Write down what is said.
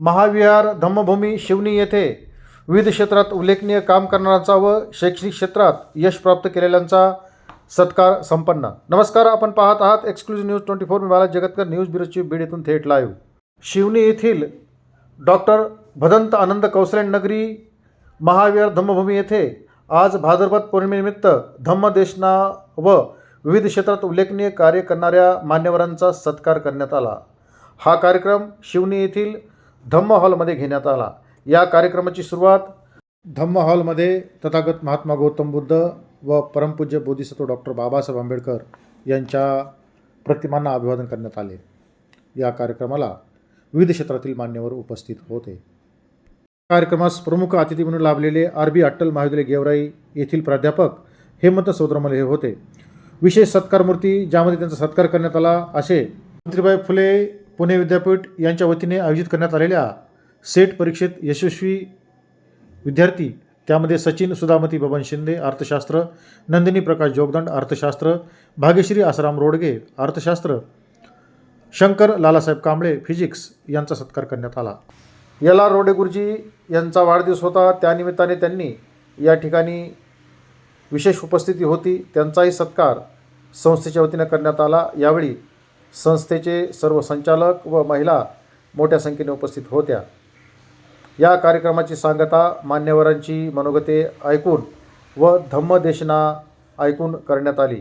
महाविहार धम्मभूमी शिवनी येथे विविध क्षेत्रात उल्लेखनीय काम करणाऱ्यांचा व शैक्षणिक क्षेत्रात यश प्राप्त केलेल्यांचा सत्कार संपन्न. नमस्कार आपण पाहत आहात एक्सक्लुझिव्ह न्यूज ट्वेंटी फोर मी बाला जगतकर न्यूज ब्युरोची बीड येथून थेट लाईव्ह शिवनी येथील डॉक्टर भदंत आनंद कौसले नगरी महाविहार धम्मभूमी येथे आज भाद्रपद पौर्णिमेनिमित्त धम्मदेशना व विविध क्षेत्रात उल्लेखनीय कार्य करणाऱ्या मान्यवरांचा सत्कार करण्यात आला. हा कार्यक्रम शिवनी येथील धम्म हॉलमध्ये घेण्यात आला. या कार्यक्रमाची सुरुवात धम्म हॉलमध्ये तथागत महात्मा गौतम बुद्ध व परमपूज्य बोधिसत्व डॉक्टर बाबासाहेब आंबेडकर यांच्या प्रतिमांना अभिवादन करण्यात आले. या कार्यक्रमाला विविध क्षेत्रातील मान्यवर उपस्थित होते. कार्यक्रमास प्रमुख अतिथी म्हणून लाभलेले आरबी अट्टल महाविद्यालय गेवराई येथील प्राध्यापक हेमंत सौद्रमले हे होते. विशेष सत्कारमूर्ती ज्यामध्ये त्यांचा सत्कार करण्यात आला असे सावित्रीबाई फुले पुणे विद्यापीठ यांच्या वतीने आयोजित करण्यात आलेल्या सेट परीक्षेत यशस्वी विद्यार्थी त्यामध्ये सचिन सुधामती बबन शिंदे अर्थशास्त्र नंदिनी प्रकाश जोगदंड अर्थशास्त्र भाग्यश्री आसाराम रोडगे अर्थशास्त्र शंकर लालासाहेब कांबळे फिजिक्स यांचा सत्कार करण्यात आला. यला रोडे गुरुजी यांचा वाढदिवस होता. त्यानिमित्ताने त्यांनी या ठिकाणी विशेष उपस्थिती होती. त्यांचाही सत्कार संस्थेच्या वतीनं करण्यात आला. यावेळी संस्थेचे सर्व संचालक व महिला मोठ्या संख्येने उपस्थित होत्या. या कार्यक्रमाची सांगता मान्यवरांची मनोगते ऐकून व धम्मदेशना ऐकून करण्यात आली.